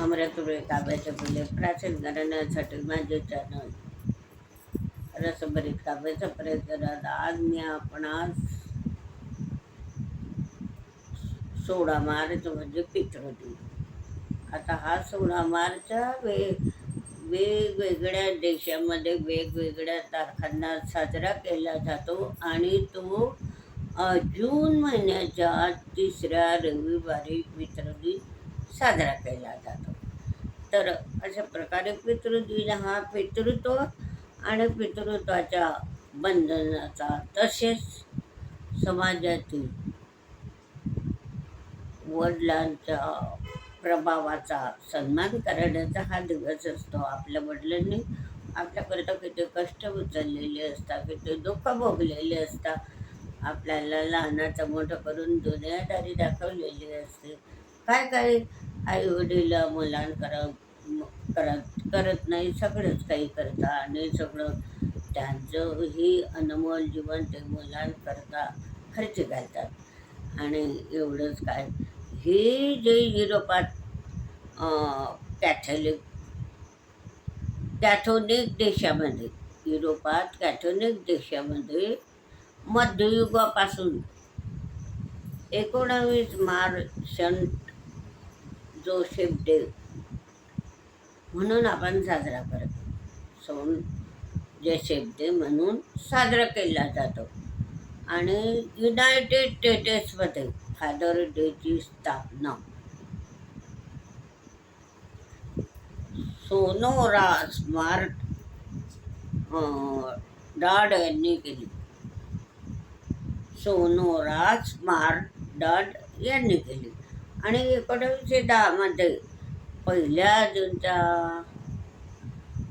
अमरातुळे काव्याचे फुले प्राचीन घराण्यासाठी माझे चॅनल रसभरीत काव्याचा प्रयत्न करत आज मी आपणास सोळा मार्च म्हणजे पितृदिन आता हा सोळा मार्च वे वेगवेगळ्या देशामध्ये वेगवेगळ्या तारखांना साजरा केला जातो आणि तो जून महिन्याच्या तिसऱ्या रविवारी पितृदिन साजरा केला जातो तर अशा प्रकारे पितृदिन हा पितृत्व आणि पितृत्वाच्या बंधनाचा तसेच समाजातील वडिलांच्या प्रभावाचा सन्मान करण्याचा हा दिवस असतो. आपल्या वडिलांनी आपल्याकरता किती कष्ट उचललेले असतात किती दुःख भोगलेले असतात. आपल्याला लहानाचं मोठं करून दुनियादारी दाखवलेली असते. काय काय आई वडील मुलांकरा करत करत नाही सगळंच काही करतात आणि सगळं त्यांचं ही अनमोल जीवन ते मुलांकरता खर्च घालतात. आणि एवढंच काय हे जे युरोपात कॅथोलिक कॅथोलिक देशामध्ये युरोपात कॅथोलिक देशामध्ये मध्ययुगापासून एकोणावीस मार्च जोसेफ डे म्हणून आपण साजरा करतो. सोन जोसेफ डे म्हणून साजरा केला जातो. आणि युनायटेड स्टेट्समध्ये फादर डेची स्थापना. सोनोरा स्मार्ट डॉड यांनी केली. सोनोरा स्मार्ट डॉड यांनी केली. आणि एकोणीसशे दहामध्ये पहिल्या जूनच्या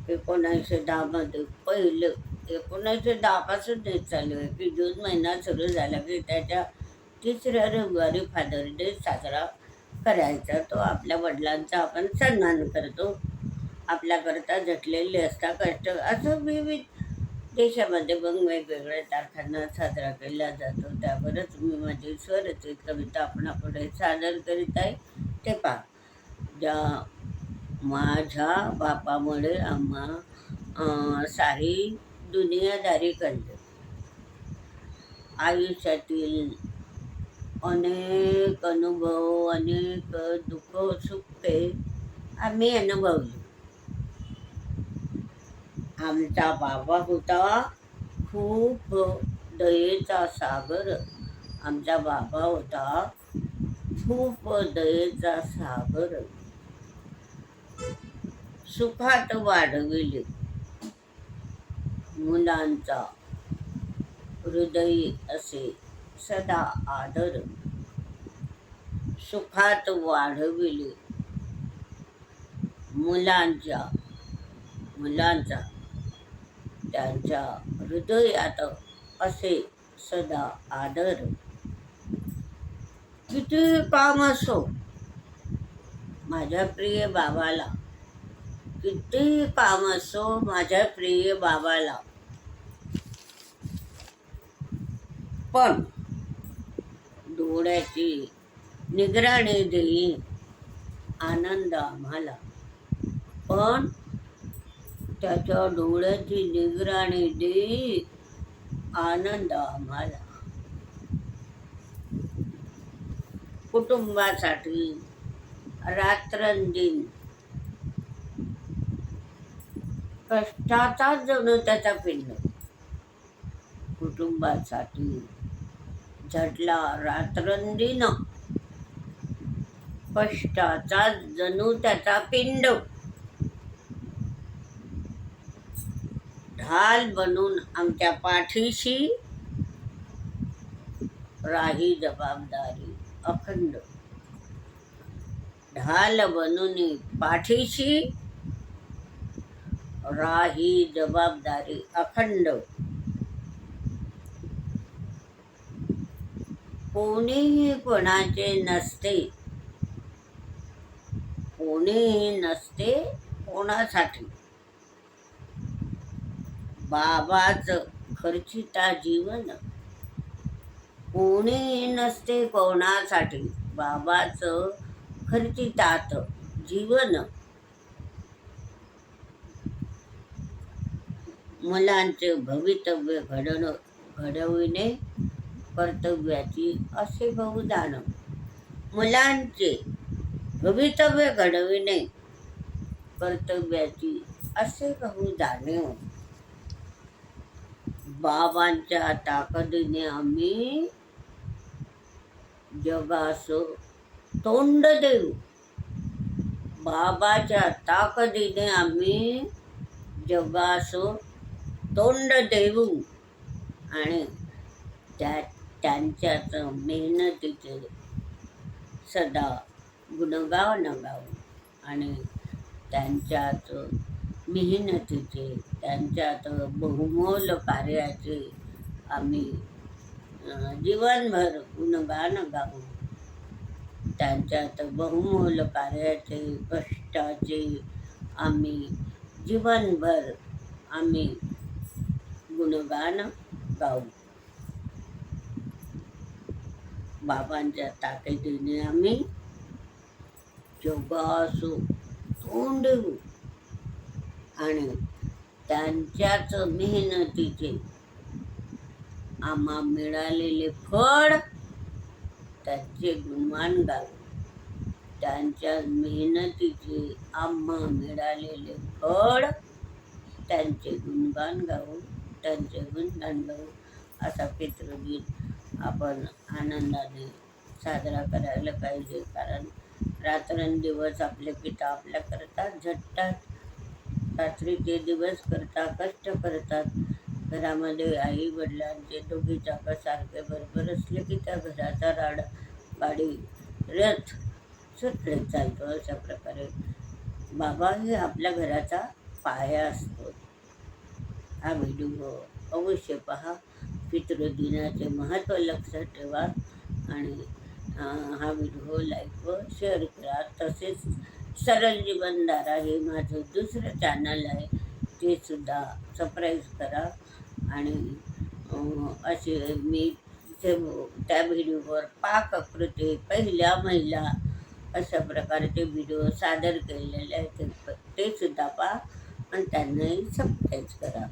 एकोणीसशे दहामध्ये पहिलं एकोणीसशे दहापासून ते चालू आहे की जून महिना सुरू झाला की त्याच्या तिसऱ्या रविवारी फादर डे साजरा करायचा. तो आपल्या वडिलांचा आपण सन्मान करतो. आपल्याकरता झटलेले असता कष्ट असं विविध देशामध्ये मग वेगवेगळ्या तारखांना साजरा केला जातो. त्यावरच मी माझी स्वरचित कविता आपणापुढे सादर करीत आहे. ते पहा. ज्या माझ्या बापामुळे आम्हा सारी दुनियादारी कळली. आयुष्यातील अनेक अनुभव अनेक दुःख सुखे आम्ही अनुभवली. आमचा बाबा होता. खूप दयेचा सागर. आमचा बाबा होता. खूप दयेचा सागर. सुखात वाढविले मुलांचा हृदय असे सदा आदर. सुखात वाढविले मुलांच्या मुलांचा त्यांच्या हृदयात असे सदा आदर. किती काम असो माझ्या प्रिय बाबाला. किती काम असो माझ्या प्रिय बाबाला. पण डोळ्याची निगराणी देईल आनंद आम्हाला. पण त्याच्या डोळ्याची निगराणी दे आनंद आम्हाला. कुटुंबासाठी रात्रंदिन कष्टाचा जणू त्याचा पिंड कुटुंबासाठी झटला रात्रंदिन कष्टाचा जणू त्याचा पिंड. ढाल बनून आमच्या पाठीशी राही जबाबदारी अखंड. ढाल बनून पाठीशी राही जबाबदारी अखंड. कोणीही कोणाचे नसते कोणीही नसते कोणासाठी. बाबाच खर्चिता जीवन. कोणी नसते कोणासाठी बाबाचं खर्चितात जीवन. मुलांचे भवितव्य घडण घडविणे कर्तव्याची असे बहुदान. मुलांचे भवितव्य घडविणे कर्तव्याची असे बहुदान. बाबांच्या ताकदीने आम्ही जगास तोंड देऊ. बाबाच्या ताकदीने आम्ही जगास तोंड देऊ. आणि त्या त्यांच्याच मेहनतीचे सदा गुणगान गाऊ आणि त्यांच्याच मेहनतीचे त्यांच्यात बहुमोल कार्याचे आम्ही जीवनभर गुणगान गाऊ. त्यांच्यात बहुमोल कार्याचे कष्टाचे आम्ही जीवनभर आम्ही गुणगान गाऊ. बाबांच्या ताकदीने आम्ही जोगासू तोंड आणि त्यांच्याच मेहनतीचे. आम्हा मिळालेले फळ त्यांचे गुणमान गावे. त्यांच्या मेहनतीचे आम्हा मिळालेले फळ त्यांचे गुणगान गाऊ त्यांचे गुणगान गाऊ असा पितृगीत आपण आनंदाने साजरा करायला पाहिजे. कारण रात्रंदिवस आपले पिता आपल्याकरता झटतात. रात्रीचे दिवस करता कष्ट करतात. घरामध्ये आई वडिलांचे दोघी सारखे बरोबर असले की त्या घराचा राड गाडी रथ सुटले चालतो अशा प्रकारे. बाबा हे आपल्या घराचा पाया असतो. हा व्हिडिओ अवश्य पहा. पितृदिनाचे महत्त्व लक्षात ठेवा आणि हा व्हिडिओ लाईक व शेअर करा. तसेच सरळ जीवनधारा हे माझं दुसरं चॅनल आहे. ते सुद्धा सबस्क्राईब करा. आणि असे मी ते त्या व्हिडिओवर पाककृती पहिल्या महिला अशा प्रकारचे व्हिडिओ सादर केलेले आहेत. ते ते सुद्धा पहा आणि त्यांनाही सबस्क्राईब करा.